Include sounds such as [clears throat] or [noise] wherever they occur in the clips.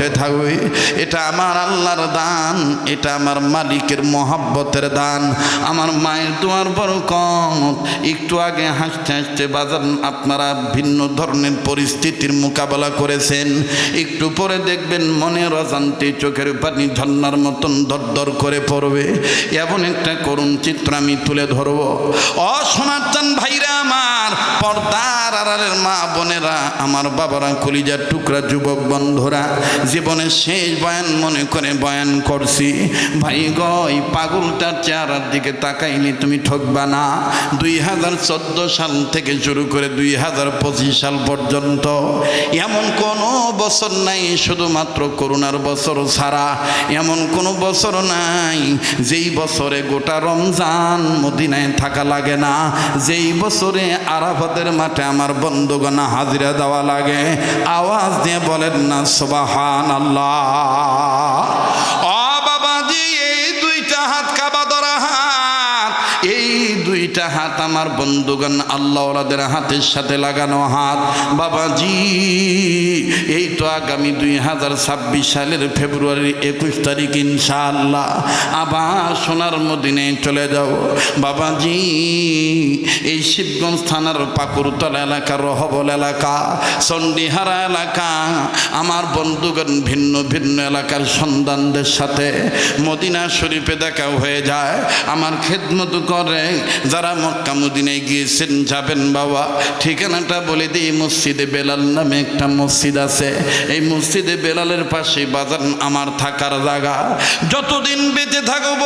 হতে থাকবে। এটা আমার আল্লাহর দান, এটা আমার মালিকের মহাব্বতের দান। আমার মায়ের দোয়ার কম একটু আগে হাসতে হাসতে বাজার আপনারা ভিন্ন ধরনের পরিস্থিতির মোকাবেলা করেছেন। একটু পরে দেখবেন মনের অজান্তে চোখের পানি ঝর্নার মতন দরদর করে পড়বে। এমন একটা করুণ চিত্র আমি তুলে ধরবো। অ সনাতন ভাইরা আমার, পর্দার আড়ালের মা বোনেরা, আমার বাবারা কলিজার টুকরা যুবক বন্ধুরা জীবনের শেষ বয়ান মনে করে বয়ান করছি। ভাই গই পাগলটার চেহারার দিকে তাকাইলে তুমি ঠকবা না। দুই হাজার চোদ্দ সাল থেকে শুরু করে দুই হাজার পঁচিশ সাল পর্যন্ত এমন কোনো বছর নাই, শুধুমাত্র করোনার বছর ছাড়া। এমন কোনো বছর নাই, যেই বছরে গোটা রমজান মদিনায় থাকা লাগে না। যেই বছরে আরাফাতের মাঠে আমার বন্ধুগণা হাজিরা দেওয়া লাগে। আওয়াজ দিয়ে বলেন না, সবাহান। আল্লাহ দুইটা হাত আমার বন্ধুগণ আল্লাহ ওরাদের হাতের সাথে লাগানো হাত। বাবাজি, এই তো আগামী দুই হাজার ছাব্বিশ সালের ফেব্রুয়ারির একুশ তারিখ ইনশাআল্লাহ। আবার সোনার মদিনে চলে যাও। বাবাজি, এই শিবগঞ্জ থানার পাকুরতলা এলাকা, রহবল এলাকা, চণ্ডীহারা এলাকা, আমার বন্ধুগণ ভিন্ন ভিন্ন এলাকার সন্তানদের সাথে মদিনা শরীফে দেখা হয়ে যায়। আমার খেদমত করে, যারা মক্কা মদিনায় গিয়েছেন, যাবেন বাবা। ঠিকানাটা বলে দিই, মসজিদে বেলাল নামে একটা মসজিদ আছে। এই মসজিদে বেলালের পাশে বাজার, আমার থাকার জায়গা। যতদিন বেঁচে থাকব,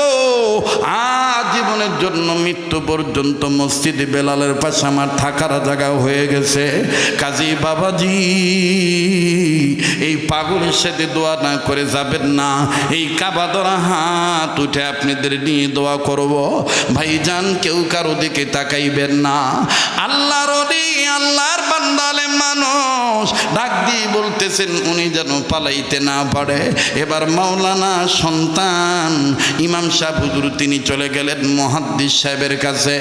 আজীবনের জন্য মৃত্যু পর্যন্ত মসজিদে বেলালের পাশে আমার থাকার জায়গা হয়ে গেছে। কাজী বাবাজি, এই পাগলের সাথে দোয়া না করে যাবেন না। এই কাবা ধরা হাত উঠে আপনাদের নিয়ে দোয়া করব। ভাইজান, কেউ কারও দিকে তাকাইবেন না। আল্লাহর আল্লাহর বান্দালে মানুষ ডাক দিয়ে বলতেছেন, উনি যেন পালাইতে না পারে। এবার মাওলানা সন্তান, ইমাম শাহ হুজুর, তিনি চলে গেলেন মহাদ্দিস সাহেবের কাছে।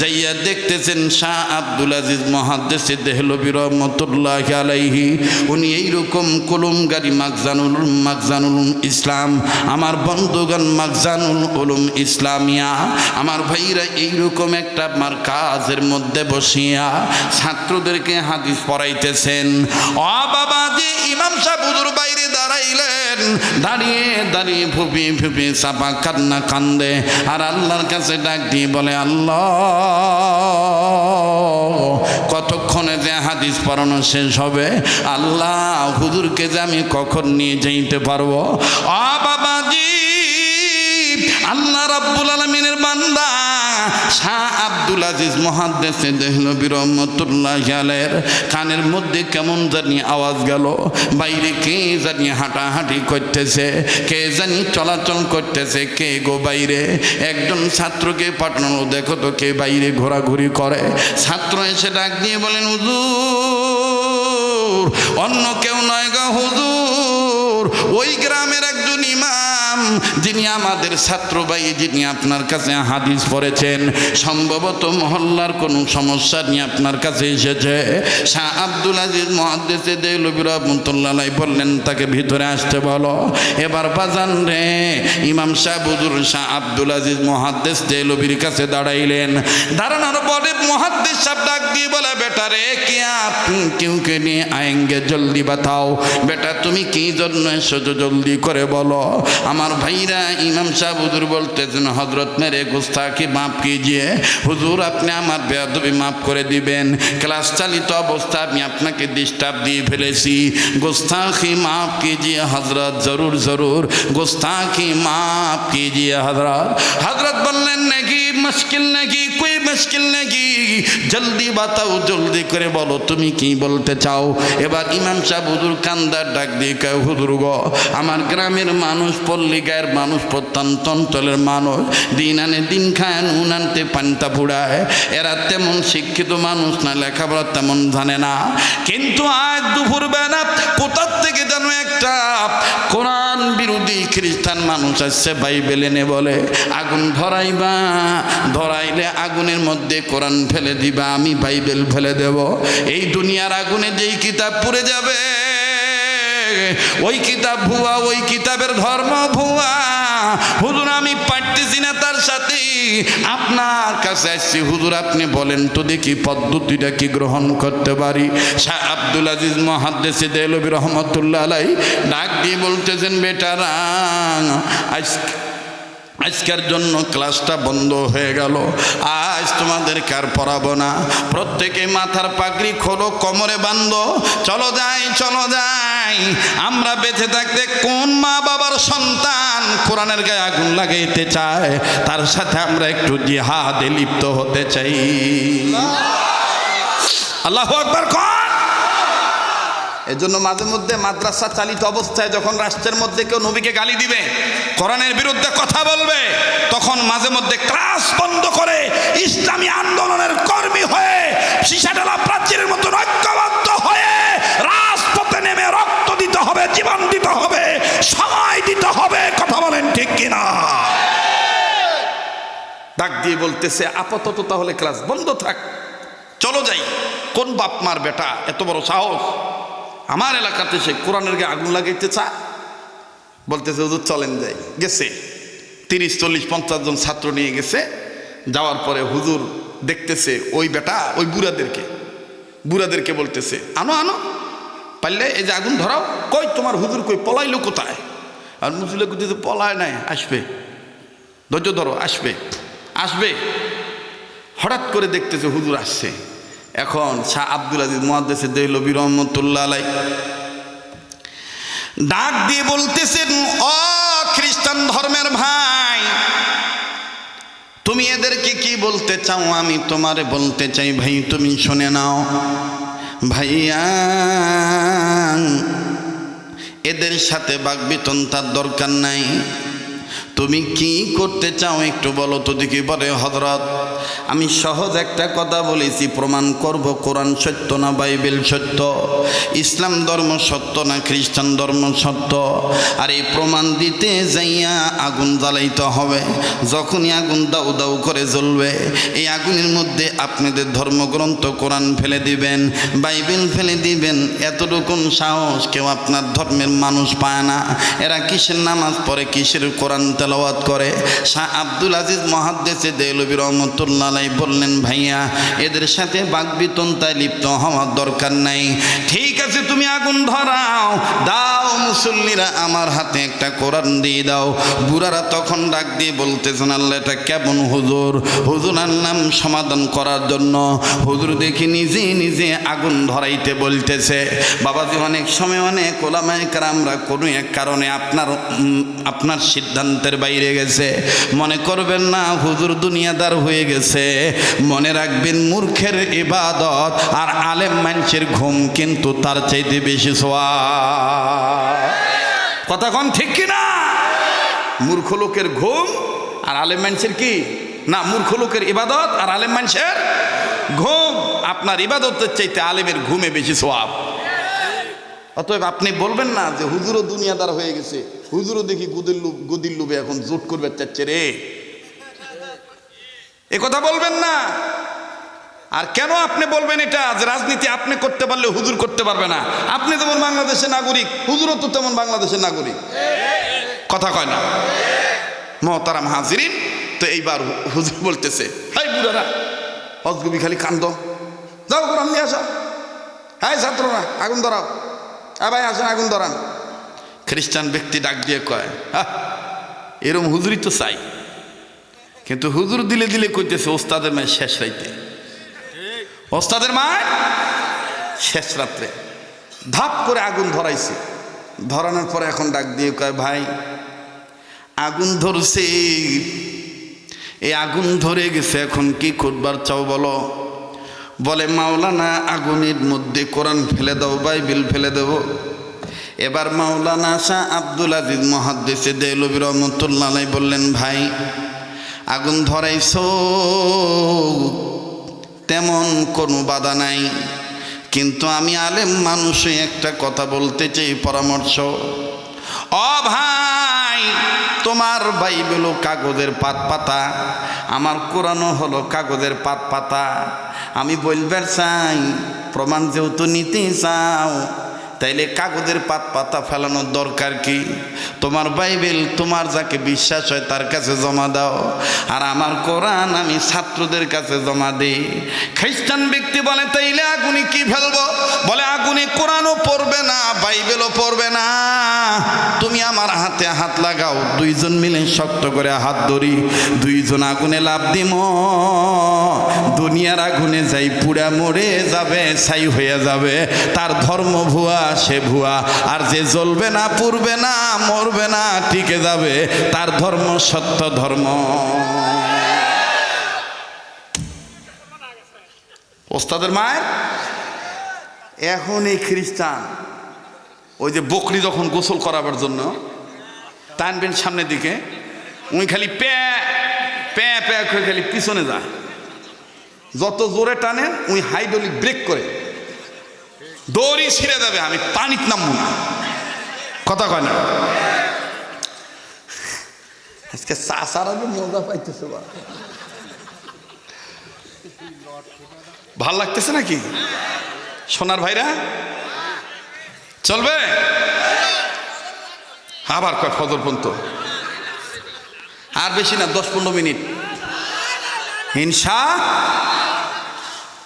যাইয়া দেখতেছেন শাহ আব্দুল আজিজ মহাদ্দেশে দেহলবি রহমতুল্লাহ আলাইহি। উনি এইরকম কলমগারি মাকজানুল মাকজানুল ইসলাম, আমার বন্ধুগণ মাকজানুল উলুম ইসলামিয়া। আমার ভাইরা এইরকম একটা আমার কাজের মধ্যে বসিয়া ছাত্রদেরকে হাদিস পড়াইতেছেন। ও বাবা যে ইমাম সাহেব বাইরে দাঁড়াইলেন, দাঁড়িয়ে দাঁড়িয়ে ফুপি ফুপি চাপা কান্না কান্দে আর আল্লাহর কাছে ডাক দিয়ে বলে, আল্লাহ, কতক্ষণে যে হাদিস পড়ানো শেষ হবে? আল্লাহ, হুজুরকে যে আমি কখন নিয়ে যাইতে পারব? আ বাবাজি, আল্লাহ রাব্বুল আলমিনের বান্দা শাহ আব্দুল আজিজ মহাদ্দেশে দেহনবী রহমতুল্লাহ আলের কানের মধ্যে কেমন জানি আওয়াজ গেল, বাইরে কে জানি হাঁটাহাঁটি করতেছে, কে জানি চলাচল করতেছে, কে গো বাইরে। একজন ছাত্রকে পাঠানো, দেখো তো কে বাইরে ঘোরাঘুরি করে। ছাত্র এসে ডাক দিয়ে বলেন, হুজুর, অন্য কেউ নয় গো, হুজুর। ওই গ্রামের একজন ইমাম, যিনি আমাদের ছাত্র ভাই, যিনি আপনার কাছে হাদিস পড়েছেন, সম্ভবত মহল্লার কোনো সমস্যা নিয়ে আপনার কাছে এসেছে। শাহ আব্দুল আজিজ মহাদেশে দেলবি রহমতুল্লাহ বললেন, তাকে ভিতরে আসতে বলো। এবার বাজান রে, ইমাম শাহ বুজুর শাহ আব্দুল আজিজ মহাদ্দেশ দেলবির কাছে দাঁড়াইলেন। দাঁড়ানোর পরে মহাদ্দেশ সাহেব ডাক দিয়ে বলে, বেটা রে, কে আপনি? কেউ কে নিয়ে আয়েঙ্গে জলদি বাতাও। বেটা, তুমি কি জন্য এসেছ জলদি করে বলো। আমার ভাইরা ইমাম সাহেব হুজুর বলতেছেন হজরত মেরে গুস্তাকি মাফ কিজিয়ে হুজুর, আপনি আমার বেয়াদবি মাফ করে দিবেন। ক্লাস চালিত অবস্থা আমি আপনাকে ডিস্টার্ব দিয়ে ফেলেছি। গুস্তাখি মাফ কিজিয়ে হজরত জরুর জরুর। গুস্তাখি মাফ কিজিয়ে হজরত হজরত বললেন, নাকি মুশকিল নাকি? কই মুশকিল নাকি? জলদি বাতাও, জলদি করে বলো, তুমি কি বলতে চাও? এবার ইমাম সাহেব হুজুর কান্দার ডাক দিয়ে কয়, হুজুর গো, আমার গ্রামের মানুষ পল্লী গায়ের মানুষ, প্রত্যন্ত অঞ্চলের মানুষ, দিন আনে দিন খায়, নুন আনতে পান্তা ফুড়ায়। এরা তেমন শিক্ষিত মানুষ না, লেখাপড়া তেমন জানে না। কিন্তু আজ দুপুর বেলা কোথার থেকে যেন একটা কোরআন বিরোধী খ্রিস্টান মানুষ আসছে, বাইবেল এনে বলে, আগুন ধরাইবা ধরাইলে আগুনের মধ্যে কোরআন ফেলে দিবা, আমি বাইবেল ফেলে দেব। এই দুনিয়ার আগুনে যেই কিতাব পুড়ে যাবে, ওই কিতাব ভুয়া, ওই কিতাবের ধর্ম ভুয়া। হুজুর, আমি পারতেছি না তার সাথে। আপনার কাছে আসছি, হুজুর, আপনি বলেন তো দেখি পদ্ধতিটা কি গ্রহণ করতে পারি। শাহ আব্দুল আজিজ মহাদ্দেশে দেলবি রহমতুল্লাহ আলাই ডাক দিয়ে বলতেছেন, বেটারা আজ আজকের জন্য ক্লাসটা বন্ধ হয়ে গেল। আজ তোমাদেরকে আর পড়াবো না? প্রত্যেকে মাথার পাগড়ি খোলো, কোমরে বান্ধো চলো যাই চলো যাই। আমরা বেঁচে থাকতে কোন মা বাবার সন্তান কোরআনের গায়ে আগুন লাগাইতে চায়? তার সাথে আমরা একটু জিহাদে লিপ্ত হতে চাই। আল্লাহ একবার কর! এজন্য মাঝে মধ্যে মাদ্রাসা চালিত অবস্থায় যখন রাষ্ট্রের মধ্যে কেউ নবীকে গালি দিবে, কোরআনের বিরুদ্ধে কথা বলবে, তখন মাঝে মধ্যে ক্লাস বন্ধ করে ইসলামী আন্দোলনের কর্মী হয়ে সিসাডালা প্রাচীরের মতো ঐক্যবদ্ধ হয়ে রাজপথে নেমে রক্ত দিতে হবে, জীবন দিতে হবে, সময় দিতে হবে, কথা বলেন ঠিক কিনা? ডাক দিয়ে বলতেছে, আপাতত তাহলে ক্লাস বন্ধ থাক, চলো যাই, কোন বাপ মার বেটা, এত বড় সাহস? আমার এলাকাতে সে কোরআনের গায়ে আগুন লাগাইতে চা বলতেছে, হুজুর, চলেন যাই। গেছে। তিরিশ, চল্লিশ, পঞ্চাশ জন ছাত্র নিয়ে গেছে। যাওয়ার পরে হুজুর দেখতেছে ওই বেটা, ওই বুড়াদেরকে। বুড়াদেরকে বলতেছে, আনো আনো, পারলে এই যে আগুন ধরাও। কই তোমার হুজুর, কই পলাইলো কোথায়? আর মুসলিম যদি পলায় নাই, আসবে। ধৈর্য ধরো, আসবে। আসবে। হঠাৎ করে দেখতেছে হুজুর আসছে। এখন শাহ আব্দুল আজিজ মহাদেশে দেহলবি রহমতুল্লাহ আলাই ডাক দিয়ে বলতেছেন অ খ্রিস্টান ধর্মের ভাই, তুমি এদেরকে কি বলতে চাও? আমি তোমারে বলতে চাই, ভাই, তুমি শুনে নাও। ভাইয়া, এদের সাথে বাগবিতন তার দরকার নাই। তুমি কি করতে চাও একটু বলো তো দেখি বলে হজরত আমি সহজ একটা কথা বলেছি, প্রমাণ করব, কোরআন সত্য না বাইবেল সত্য? ইসলাম ধর্ম সত্য না খ্রিস্টান ধর্ম সত্য? আর এই প্রমাণ দিতে যাইয়া আগুন জ্বালাইতে হবে। যখনই আগুন দাউ দাউ করে জ্বলবে, এই আগুনের মধ্যে আপনাদের ধর্মগ্রন্থ কোরআন ফেলে দিবেন, বাইবেল ফেলে দিবেন। এতটুকুন সাহস কেউ আপনার ধর্মের মানুষ পায় না। এরা কিসের নামাজ পড়ে, কিসের কোরআন তেলাওয়াত করে? শাহ আব্দুল আজিজ মহাদ্দেশে দেলবি রহমতুল্লাহ বললেন, ভাইয়া, এদের সাথে বাগবিতন্তায় লিপ্ত হওয়ার দরকার নাই। ঠিক আছে, তুমি আগুন ধরাও। দাও মুসল্লিরা আমার হাতে একটা কোরআন দিয়ে দাও। বুড়ারা তখন ডাক দিয়ে বলতেছেন, আল্লাহ, এটা কেমন হুজুর? হুজুর নাম সমাধান করার জন্য হুজুর দেখি নিজে নিজে আগুন ধরাইতে বলতেছে। বাবাজি, অনেক সময় অনেক ওলামায় আমরা কোনো এক কারণে আপনার আপনার সিদ্ধান্তের বাইরে গেছে। মনে করবেন না, হুজুর দুনিয়াদার হয়ে গেছে। মনে রাখবেন, মূর্খের ইবাদত আর আলেম মানুষের ঘুম কিন্তু তার চাইতে বেশি সোয়া কথা কন ঠিক কি না? মূর্খ লোকের ঘুম আর আলেম মানুষের কি? না, মূর্খ লোকের ইবাদত আর আলেম মানুষের ঘুম। আপনার ইবাদতের চাইতে আলেমের ঘুমে বেশি সোয়াব। অতএব আপনি বলবেন না যে, হুজুরও দুনিয়াদার হয়ে গেছে। হুজুরও দেখি গুদির লুব গুদির এখন জোট করবে চাচ্ছে রে। এ কথা বলবেন না। আর কেন আপনি বলবেন এটা? যে রাজনীতি আপনি করতে পারলে হুজুর করতে পারবে না। আপনি যেমন বাংলাদেশের নাগরিক, হুজুরও তো তেমন বাংলাদেশের নাগরিক। কথা কয় না। মহতারাম হাজিরিন, তো এইবার হুজুর বলতেছে, হাই বুড়ারা অজগুবি খালি কান্দ। যাও কোরআন নিয়ে আসা। হ্যাঁ ছাত্ররা, আগুন ধরাও। হ্যাঁ ভাই, আসেন, আগুন ধরান। খ্রিস্টান ব্যক্তি ডাক দিয়ে কয় হ্যাঁ এরম হুজুরই তো চাই। কিন্তু হুজুর দিলে দিলে কইতেছে, ওস্তাদের মায় শেষ রাইতে। ওস্তাদের মায় শেষ রাত্রে ধাপ করে আগুন ধরাইছে। ধরানোর পরে এখন ডাক দিয়ে কয়, ভাই, আগুন ধরছে। এই আগুন ধরে গেছে, এখন কি করবার চাও বলো? বলে, মাওলানা, আগুনের মধ্যে কোরআন ফেলে দাও, বাইবেল ফেলে দেব। এবার মাওলানা শাহ আব্দুল আজিজ মহাদ্দেশে দেলবি রহমতুল্লাহ বললেন, ভাই আগুন ধরাইছ। তেমন কোনো বাধা নাই। কিন্তু আমি আলেম মানুষে একটা কথা বলতে চাই, পরামর্শ। ও ভাই, তোমার বাইবেলও কাগজের পাত পাতা। আমার কোরআনও হলো কাগজের পাত পাতা। আমি বলবার চাই, প্রমাণ যেহেতু নিতে চাও তাইলে কাগজের পাত পাতা ফেলানোর দরকার কি? তোমার বাইবেল তোমার যাকে বিশ্বাস হয় তার কাছে জমা দাও। আর আমার কোরআন আমি ছাত্রদের কাছে জমা দিই। খ্রিস্টান ব্যক্তি বলে, তাইলে আগুনে কি ফেলব? বলে, আগুনে কোরআনও পড়বে না, বাইবেলও পড়বে না। তুমি আমার হাতে হাত লাগাও, দুইজন মিলে শক্ত করে হাত ধরি। দুইজন আগুনে লাভ দিম। দুনিয়ার আগুনে যাই পুরা মরে যাবে, ছাই হয়ে যাবে। তার ধর্ম ভুয়া সে ভুয়া। আর যে জ্বলবে না পুরবে না, মরবে না, টিকে যাবে, তার ধর্ম সত্য ধর্ম। ওস্তাদের মায়ের? এখন এই খ্রিস্টান। ওই যে বকরি যখন গোসল করাবার জন্য টানবেন সামনের দিকে, উনি খালি প্যা প্যা প্যা করে খালি পিছনে যায়। যত জোরে টানে উনি হাইড্রোলিক ব্রেক করে। দড়ি ছিঁড়ে যাবে আমি পানিত নামবো না। কথা কয় না। আজকে চাষার আগে মজা পাইতেছে বা। ভালো লাগতেছে নাকি? সোনার ভাইরা? চলবে? আবার কয় ফজর পর্যন্ত। আর বেশি না, দশ পনেরো মিনিট। হিংসা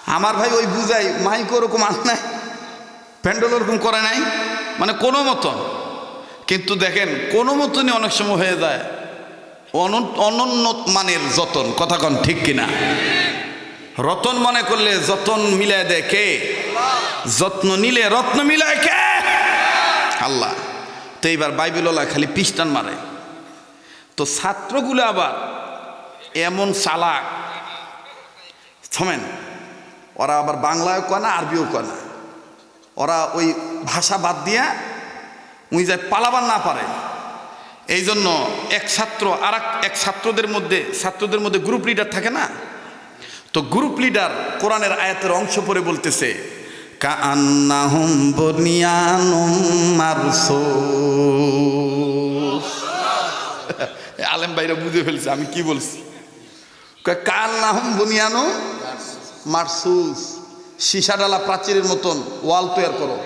আমার ভাই ওই বুঝাই, মাইক ওরকম আন নাই। প্যান্ডেল ওরকম করে নাই? মানে কোনো মতন। কিন্তু দেখেন, কোনো মতনই অনেক সময় হয়ে যায় অনন- অনন্য মানের যতন। কথা কন ঠিক কিনা? রতন মনে করলে যতন মিলায় দেয় কে? যত্ন নিলে রত্ন মিলায় কে? আল্লাহ। তো এইবার বাইবেলওয়ালা খালি পিস্টান মারে। তো ছাত্রগুলো আবার এমন চালাক। থামেন, ওরা আবার বাংলায়ও কয় না, আরবিও কয় না। ওরা ওই ভাষা বাদ দিয়া উনি যায় পালাবার না পারে। এই জন্য এক ছাত্র আর এক ছাত্রদের মধ্যে ছাত্রদের মধ্যে গ্রুপ লিডার থাকে না? তো গ্রুপ লিডার কোরআনের আয়াতের অংশ পড়ে বলতেছে কান্নাহুম [laughs] আলেম ভাইরা বুঝে ফেলছে, আমি কি বলছি? কাল নাহম বুনিয়ানো মারসুস। সীসা ডালা প্রাচীরের মতন ওয়াল তৈরি করো।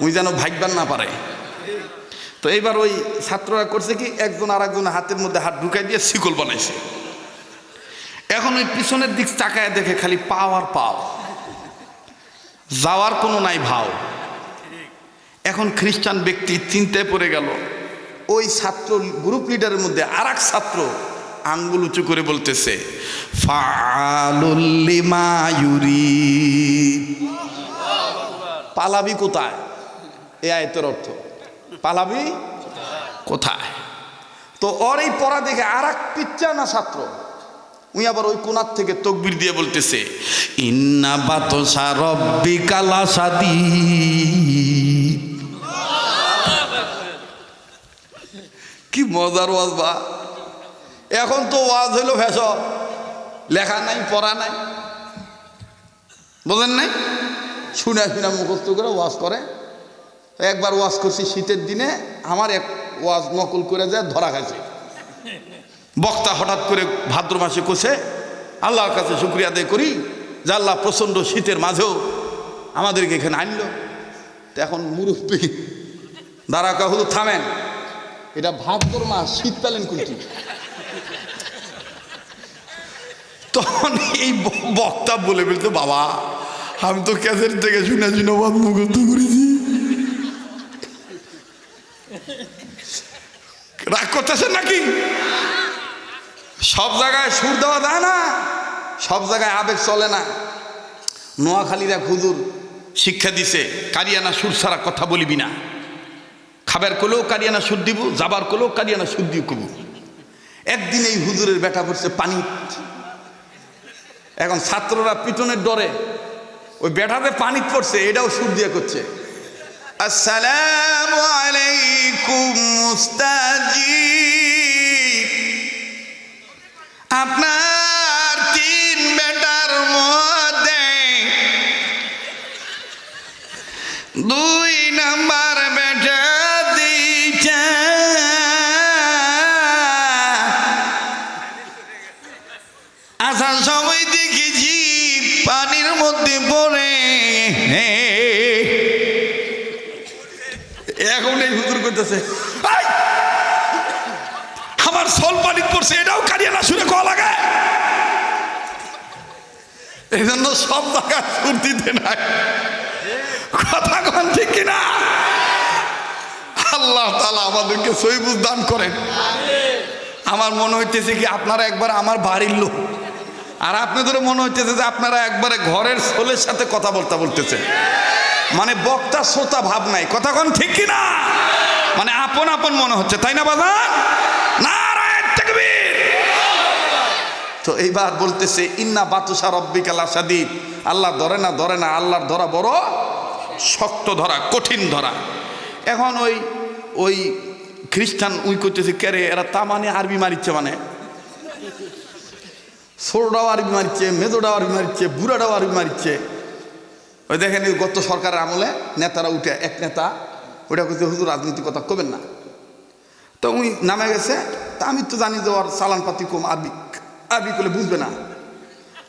উনি যেন ভাগবান না পারে। তো এইবার ওই ছাত্ররা করছে কি, একজন আর একজন হাতের মধ্যে হাত ঢুকাই দিয়ে শিকল বানাইছে। এখন ওই পিছনের দিক তাকায় দেখে খালি পাও আর পাও। যাওয়ার কোনো নাই ভাও। এখন খ্রিস্টান ব্যক্তি চিন্তায় পড়ে গেল। ওই ছাত্র গ্রুপ লিডারের মধ্যে আর ছাত্র আঙ্গুল উঁচু করে বলতেছে পালাবি কোথায়? এ আয়তের অর্থ। পালাবি কোথায়? তো ওর এই পড়া দেখে আর এক পিচ্চা না ছাত্র, উনি আবার ওই কোনার থেকে তকবির দিয়ে বলতেছে, ইন্না বাতসা রব্বি কালা সাদি কি মজার ওয়াজ বা। এখন তো ওয়াজ হইল ভেস লেখা নাই, পড়া নাই। বোঝেন নাই? শুনে শুনে মুখস্থ করে ওয়াজ করে। একবার ওয়াজ করছি, শীতের দিনে আমার এক ওয়াজ নকল করে যায় ধরা খাইছে। বক্তা হঠাৎ করে ভাদ্র মাসে কোষে আল্লাহর কাছে শুক্রিয়া আদায় করি যে আল্লাহ প্রচণ্ড শীতের মাঝেও আমাদেরকে এখানে আনলো। তো এখন মুরব্বী, দাঁড়া কাহুদু থামেন। এটা ভাদ্র মাস শীত পেলেন তখন এই বক্তা বলে ফেলতো, বাবা, আমি তো ক্যাসেট থেকে শুনে শুনে বাদ মুখস্থ করেছি। রাগ করতেছেন নাকি? সব জায়গায় সুর দেওয়া যায় না, সব জায়গায় আবেগ চলে না। নোয়াখালীর এক হুজুর শিক্ষা দিছে, কারিয়ানা সুর ছাড়া কথা বলিবি না। খাবার করলেও কারিয়ানা সুর দিব, যাবার করলেও কারিয়ানা সুর দিব কবু। একদিন এই হুজুরের বেটা পড়ছে পানি এখন ছাত্ররা পিটনের ডরে, ওই বেটাতে পানি পড়ছে, এটাও সুর দিয়ে করছে। আসসালামু আলাইকুম, মুস্তাজিব। আপনার তিন বেটার মধ্যে দুই নাম্বার কইতেছে "এই! হুজুর করতেছে আমার সোল পানি পড়ছে এটাও কারিয়া না শুনে কল লাগে? এই জন্য সব জায়গায় সুর দিতে নাই। কথা কন ঠিক কিনা? আল্লাহ তালা আমাদেরকে সইবুজ দান করেন। আমার মনে হইতেছে কি আপনারা একবার আমার বাড়ির লোক। আর আপনাদেরও মনে হইতেছে যে আপনারা একবারে ঘরের সোলের সাথে কথা বলতে বলতেছে মানে বক্তা, শ্রোতা ভাব নাই। কথা কোন ঠিক কি না? মানে আপন আপন মনে হচ্ছে, তাই না তাকবীর। তো এইবার বলতেছে, ইন্না বাতুসা রব্বিকাল আসাদিদ আল্লাহ ধরে না ধরে না, আল্লাহর ধরা বড় শক্ত ধরা, কঠিন ধরা। এখন ওই ওই খ্রিস্টান উই করতেছে কেরে এরা তা মানে আরবি মারিচ্ছে মানে? ছোটটাও আরবি মারিচ্ছে মেজোটাও আরবি মারিচ্ছে বুড়াটাও আরবি মারিচ্ছে। ওই দেখেন গত সরকারের আমলে নেতারা উঠে এক নেতা ওটা করছে হুজুর রাজনীতি কথা কবেন না। তো উনি নামে গেছে তা আমি তো জানি যে ওর চালান পাতি কম আরবি আরবি করলে বুঝবে না।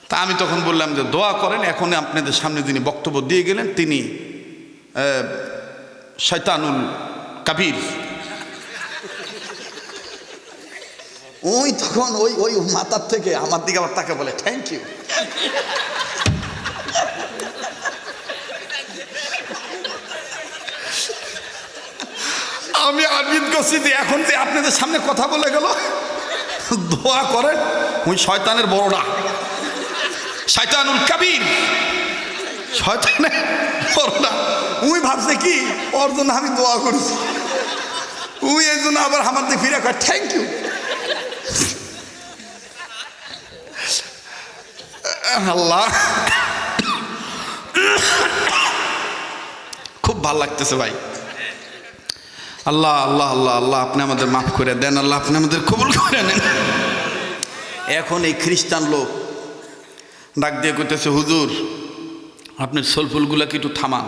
তা আমি তখন বললাম যে দোয়া করেন এখন আপনাদের সামনে যিনি বক্তব্য দিয়ে গেলেন তিনি আহ, শয়তানুল কাবির। ওই তখন ওই ওই মাথার থেকে আমার দিকে আবার তাকে বলে থ্যাংক ইউ আমি করছি যে এখন যে আপনাদের সামনে কথা বলে গেল, দোয়া করেন ওই শয়তানের বড়টা শয়তানুল কাবির। শয়তানের বড়টা উই ভাবছে কি, ওর জন্য আমি দোয়া করছি। উই এই জন্য আবার আমার দিকে ফিরে কয় থ্যাংক ইউ আল্লাহ। খুব ভালো লাগতেছে ভাই। আল্লাহ আল্লাহ আল্লাহ আল্লাহ আপনি আমাদের মাফ করে দেন, আল্লাহ আপনি আমাদের কবুল করে নেন। এখন এই খ্রিস্টান লোক ডাক দিয়ে করতেছে হুজুর, আপনার সোলফুলগুলা কি একটু থামান,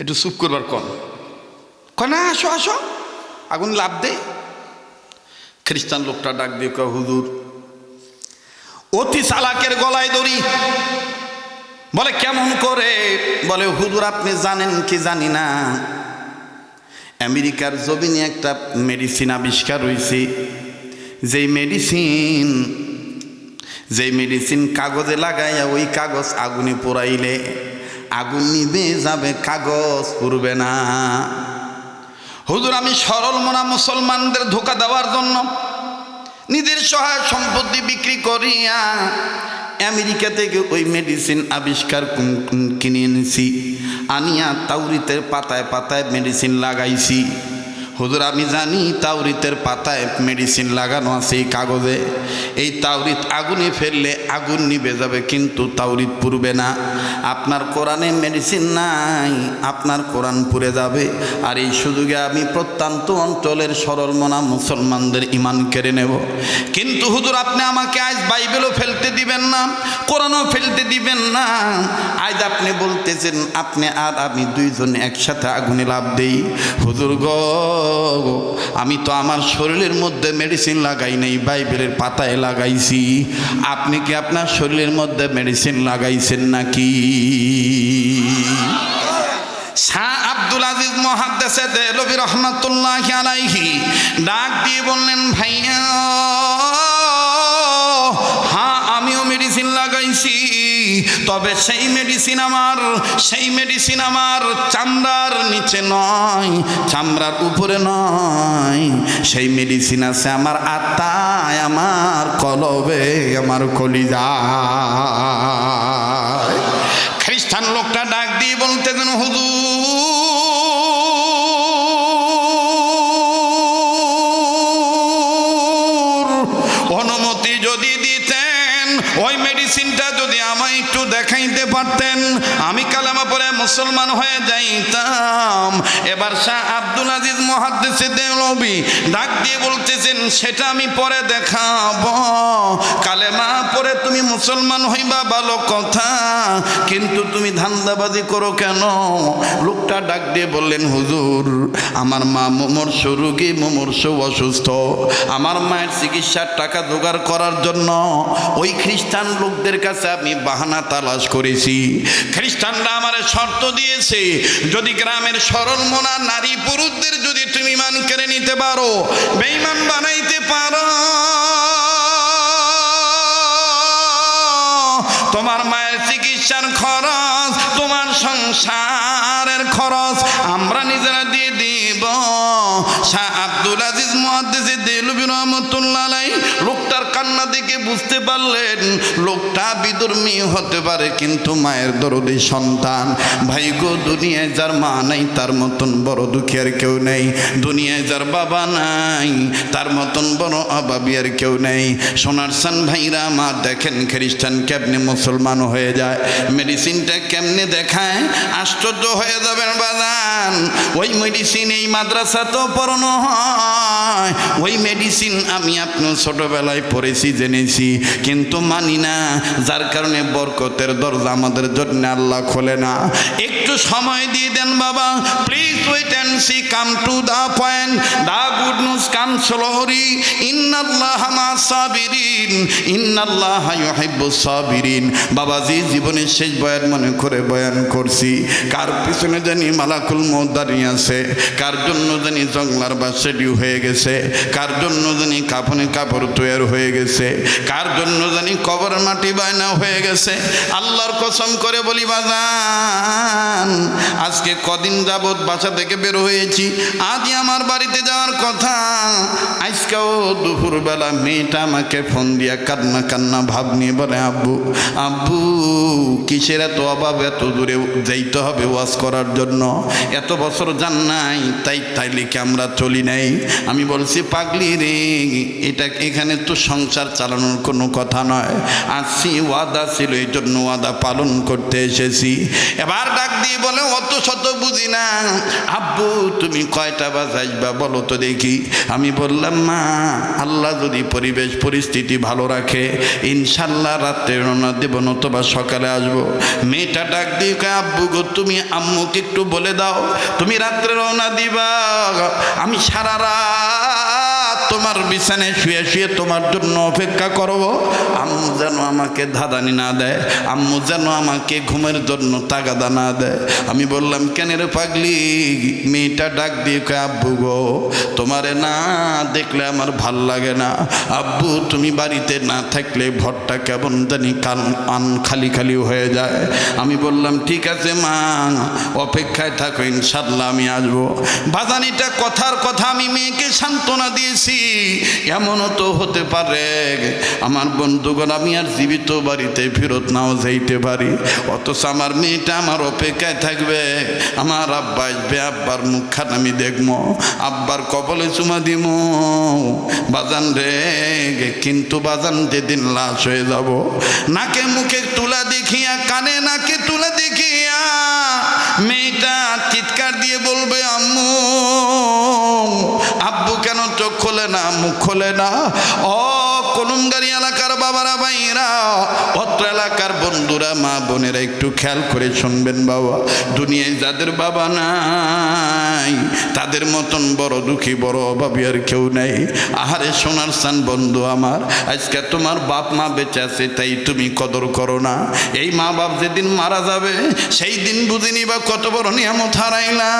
একটু চুপ করবার কম কয়, না, আসো আসো, আগুন লাভ দে খ্রিস্টান লোকটা ডাক দিয়ে কয়, হুজুর, অতি চালাকের গলায় দড়ি। বলে, কেমন করে? বলে, হুজুর, আপনি জানেন কি জানি না। আমেরিকার জমিনে একটা মেডিসিন আবিষ্কার হয়েছে যেই মেডিসিন যেই মেডিসিন কাগজে লাগাইয়া ওই কাগজ আগুনে পোড়াইলে, আগুন নিবে যাবে, কাগজ পুড়বে না। হুজুর, আমি সরল মনা মুসলমানদের ধোকা দেওয়ার জন্য নিজের সহায় সম্পত্তি বিক্রি করিয়া আমেরিকা থেকে ওই মেডিসিন আবিষ্কার কিনে এনেছি। আনিয়া তাউরিতের পাতায় পাতায় মেডিসিন লাগাইছি হুজুর, আমি জানি তাওরিতের পাতায় মেডিসিন লাগানো আছে এই কাগজে। এই তাওরিত আগুনে ফেললে আগুন নিভে যাবে, কিন্তু তাওরিত পুরবে না। আপনার কোরআনে মেডিসিন নাই, আপনার কোরআন পুড়ে যাবে। আর এই সুযোগে আমি প্রত্যন্ত অঞ্চলের সরল মনা মুসলমানদের ইমান কেড়ে নেব। কিন্তু হুজুর, আপনি আমাকে আজ বাইবেলও ফেলতে দিবেন না, কোরআনও ফেলতে দিবেন না। আজ আপনি বলতেছেন, আপনি আর আমি দুইজন একসাথে আগুনে লাভ দেই। হুজুর গো আমি তো আমার শরীরের মধ্যে মেডিসিন লাগাই নাই, বাইবেলের পাতায় লাগাইছি। আপনি কি আপনার শরীরের মধ্যে মেডিসিন লাগাইছেন নাকি? শাহ আব্দুল আজিজ মহাদ্দেশে দেলবি রহমতুল্লাহ আলাইহি ডাক দিয়ে বললেন, ভাইয়া হ্যাঁ আমিও মেডিসিন লাগাইছি। তবে সেই মেডিসিন আমার, সেই মেডিসিন আমার চামড়ার নিচে নয়, চামড়ার উপরে নয়। সেই মেডিসিন আছে আমার আত্মায়, আমার কলবে, আমার কলিজা খ্রিস্টান লোকটা ডাক দিয়ে বলতে যেন হুজুর মুসলমান হয়ে যাইতাম। এবার শাহ আব্দুল আজিজ মহাদ্দেশে দেলবি ডাক দিয়ে বলতেছেন, সেটা আমি পরে দেখাবো। কালেমা পরে তুমি মুসলমান হইবা ভালো কথা, কিন্তু তুমি ধান্দাবাজি করো কেন? লোকটা ডাক দিয়ে বললেন, হুজুর, আমার মা মোমর্ষ রুগী, মোমর্ষ অসুস্থ। আমার মায়ের চিকিৎসার টাকা জোগাড় করার জন্য ওই খ্রিস্টান লোকদের কাছে আমি বাহানা তালাশ করেছি। খ্রিস্টানরা আমার শর্ত দিয়েছে। যদি গ্রামের সরল মোনা নারী পুরুষদের যদি তুমি মান কেড়ে নিতে পারো বেইমান বানাইতে পারো। তোমার মায়ের চিকিৎসার খরচ, তোমার সংসারের খরচ আমরা নিজেরা দিয়ে দিব। শাহ আব্দুল আজিজ মহাদ্দেশ দেলবি রহমতুল্লাহ লোকটার কান্না দেখে বুঝতে পারলেন, লোকটা বিদর্মী হতে পারে কিন্তু মায়ের দরদি সন্তান। ভাই গো, দুনিয়ায় যার মা নাই, তার মতন বড় দুঃখী আর কেউ নেই। দুনিয়ায় যার বাবা নাই, তার মতন বড় অভাবী আর কেউ নেই। সোনার সান ভাইরা, মা দেখেন খ্রিস্টান কেমনে মুসলমান হয়ে যায়। মেডিসিনটা কেমনে দেখায়? আশ্চর্য হয়ে যাবেন বাজান। ওই মেডিসিন এই মাদ্রাসা তো পড়ানো হয়। ওই মেডিসিন আমি আপনার ছোটবেলায় পড়েছি, জেনেছি। কিন্তু মানি না, যার কারণে বরকতের দরজা আমাদের জন্য আল্লাহ খোলে না। একটু সময় দিয়ে দেন বাবা। Please wait and see come to the point the good news come slowly ইন্নাল্লাহ মা সাবিরিন ইন্নাল্লাহ ইউহিব্বুস সাবিরিন বাবাজি, জীবনের শেষ বয়ান মনে করে বয়ান করছি। কার পিছনে জানি মালাকুল মৌত দাঁড়িয়ে আছে? কার জন্য জানি জংলার বা শেডিউ হয়ে গেছে? কার জন্য জানি কাফনে কাপড় তৈরি হয়ে গেছে? কার জন্য জানি কবর মাটি বায়না হয়ে গেছে? আল্লাহর কসম করে বলি, বাজান, আজকে কদিন যাবৎ বাসা থেকে বের হয়েছি। আজই আমার বাড়িতে যাওয়ার কথা। আজকেও দুপুরবেলা মেয়েটা আমাকে ফোন দিয়া কান্না কান্না ভাব নিয়ে বলে, আব্বু আব্বু, কিসের এত অভাব? এত দূরে যাইতে হবে ওয়াজ করার জন্য। এত বছর জান নাই, তাই তাইলে কি আমরা চলি নাই। আমি বলছি, পাগলি রে, এটা এখানে তো সংসার চালানোর কোনো কথা নয়। আসছি, ওয়াদা ছিল, এই জন্য ওয়াদা পালন করতে এসেছি। এবার ডাক দিয়ে বলে, অত শত বুঝি না। আব্বু, তুমি কয়টা বাজাইবা বলো তো দেখি। আমি বললাম, মা, আল্লাহ যদি পরিবেশ, পরিস্থিতি ভালো রাখে, ইনশাল্লাহ রাত্রে রওনা দেব, নতবা সকালে আসব। মেয়েটা ডাক দিয়ে কে আব্বু গো, তুমি আম্মুকে একটু বলে দাও, তুমি রাত্রে রওনা দিবা আমি সারা রাত তোমার বিছানায় শুয়ে শুয়ে তোমার জন্য অপেক্ষা করব। আম্মু যেন আমাকে ধাঁধানি না দেয়, আম্মু যেন আমাকে ঘুমের জন্য তাগাদা না দেয়। আমি বললাম, কেন রে পাগলি? মেয়েটা ডাক দিয়ে কয়, আব্বু গো, তোমারে না দেখলে আমার ভালো লাগে না। আব্বু, তুমি বাড়িতে না থাকলে ঘরটা কেমন জানি কান, আন খালি খালি হয়ে যায়। আমি বললাম, ঠিক আছে মা, অপেক্ষায় থাকো ইনশাল্লাহ আমি আসব। বাজানিটা কথার কথা আমি মেয়েকে সান্ত্বনা দিয়েছি। এমনও তো হতে পারে। আমার বন্ধুগণ, আমি আর জীবিত বাড়িতে ফেরত নাও যাইতে পারি। অথচ আমার মেয়েটা আমার অপেক্ষায় থাকবে। আমার আব্বা আসবে, আব্বার মুখখান আমি দেখব, আব্বার কপালে চুমা দিব। বাজান রে কিন্তু বাজান যেদিন লাশ হয়ে যাব, নাকে মুখে তুলা দেখিয়া, কানে নাকে তুলা দেখিয়া মেয়েটা চিৎকার দিয়ে বলবে, আম্মু, আব্বু কেন চোখ খোলে না মুখ খোলে না। ও কলমগাড়ি এলাকার বাবারা ভাইরা অত্র এলাকার বন্ধুরা, মা বোনেরা, একটু খেয়াল করে শুনবেন বাবা। দুনিয়ায় যাদের বাবা নাই, তাদের মতন বড় দুঃখী, বড় অভাবী আর কেউ নেই। আহারে সোনার স্থান বন্ধু আমার, আজকে তোমার বাপ মা বেঁচে আছে, তাই তুমি কদর করো না। এই মা বাপ যেদিন মারা যাবে, সেই দিন বুঝিনি বা কত বড় নিয়ামত হারাইলা।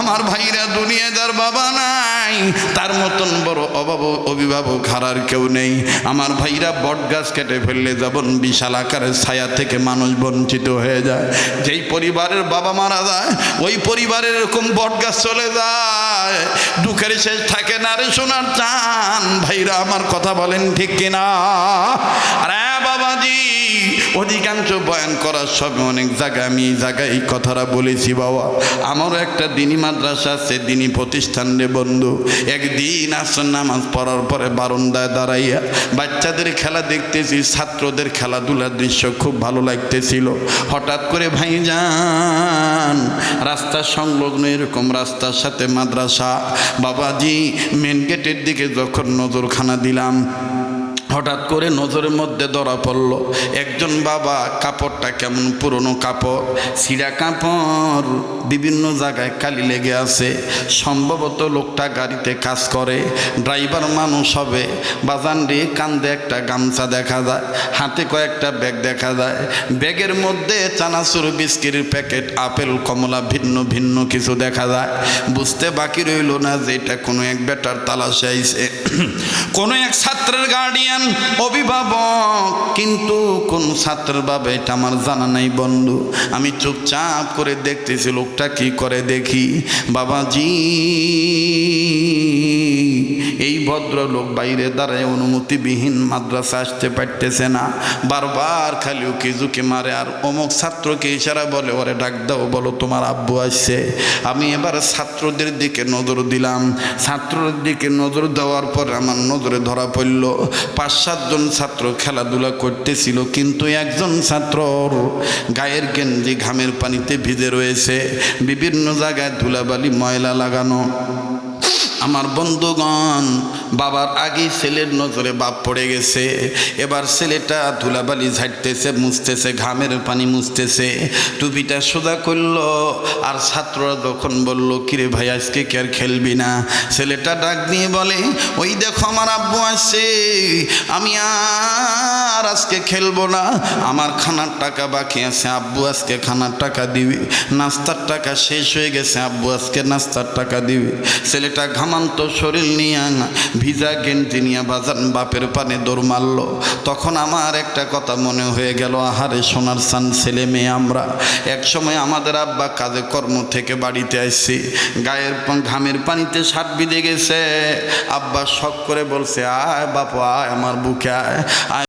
আমার ভাইরা দুনিয়া যার বাবা নাই, তার মতন বড় অভাব অভিভাবক হারার কেউ নেই। আমার ভাইরা বট গাছ কেটে ফেললে যেমন বিশাল আকারের ছায়া থেকে মানুষ বঞ্চিত হয়ে যায়, যেই পরিবারের বাবা মারা যায়, ওই পরিবারের এরকম বট গাছ চলে যায়। দুঃখের শেষ থাকে না রে সোনার চান ভাইরা আমার কথা বলেন ঠিক কিনা? আরে অধিকাংশ বয়ান করার সময় অনেক জায়গায় আমি এই জায়গায় এই কথাটা বলেছি, বাবা। আমারও একটা দিনী মাদ্রাসা আছে দিনী প্রতিষ্ঠান রে বন্ধু। একদিন আসর নামাজ পড়ার পরে বারান্দায় দাঁড়াইয়া বাচ্চাদের খেলা দেখতেছি, ছাত্রদের খেলাধুলার দৃশ্য খুব ভালো লাগতেছিল। হঠাৎ করে ভাই যান রাস্তার সংলগ্ন এরকম রাস্তার সাথে মাদ্রাসা, বাবাজি মেন গেটের দিকে যখন নজরখানা দিলাম হঠাৎ করে নজরের মধ্যে ধরা পড়ল, একজন বাবা কাপড়টা কেমন পুরনো কাপড়, ছিঁড়া কাপড় বিভিন্ন জায়গায় কালি লেগে আছে। সম্ভবত লোকটা গাড়িতে কাজ করে, ড্রাইভার মানুষ হবে। বাজান রে কান্দে একটা গামছা দেখা যায়, হাতে কয়েকটা ব্যাগ দেখা যায়। ব্যাগের মধ্যে চানাচুর বিস্কিটের প্যাকেট, আপেল, কমলা, ভিন্ন ভিন্ন কিছু দেখা যায়। বুঝতে বাকি রইল না যে এটা কোনো এক বেটার তালাশে আইছে। [clears throat] কোনো এক ছাত্রের গার্ডিয়ান অভিভাবক, কিন্তু কোন ছাত্রের বাবা, এটা আমার জানা নাই বন্ধু। আমি চুপচাপ করে দেখতেছি, লোকটা কি করে দেখি? বাবাজি, এই ভদ্রলোক বাইরে দাঁড়ায়, অনুমতিবিহীন মাদ্রাসা আসতে পারতেছে না। বারবার খালি উকি ঝুঁকি মারে, আর অমুক ছাত্রকে ইশারা বলে, ওরে ডাক দাও, বলো তোমার আব্বু আসছে। আমি এবার ছাত্রদের দিকে নজর দিলাম। ছাত্রদের দিকে নজর দেওয়ার পর আমার নজরে ধরা পড়ল। পাঁচ সাতজন ছাত্র খেলাধুলা করতেছিল, কিন্তু একজন ছাত্রর গায়ের গেঞ্জি ঘামের পানিতে ভিজে রয়েছে। বিভিন্ন জায়গায় ধুলাবালি, ময়লা লাগানো। আমার বন্ধুগণ বাবার আগেই ছেলের নজরে বাপ পড়ে গেছে। এবার ছেলেটা ধুলাবালি ঝাড়তেছে, মুছতেছে, ঘামের পানি মুছতেছে। টুপিটা সোজা করল আর ছাত্ররা যখন বলল, কিরে ভাই, আজকে কে আর খেলবি না? ছেলেটা ডাক দিয়ে বলে, ওই দেখো আমার আব্বু আসছে। আমি আর আজকে খেলব না। আমার খানার টাকা বাকি আছে। আব্বু আজকে খানার টাকা দিবি। নাস্তার টাকা শেষ হয়ে গেছে। আব্বু আজকে নাস্তার টাকা দিবি। ছেলেটা ঘামান্ত শরীর নিয়ে ভিজা গেঞ্জি নিয়ে বাজান বাপের পানে দৌড় মারল। তখন আমার একটা কথা মনে হয়ে গেল, আহারে সোনার সান ছেলে মেয়ে আমরা। এক সময় আমাদের আব্বা কাজে কর্ম থেকে বাড়িতে আসছি গায়ের ঘামের পানিতে সাত বিঁধে গেছে। আব্বা শখ করে বলছে, আয় বাপু, আয় আমার বুকে আয় আয়।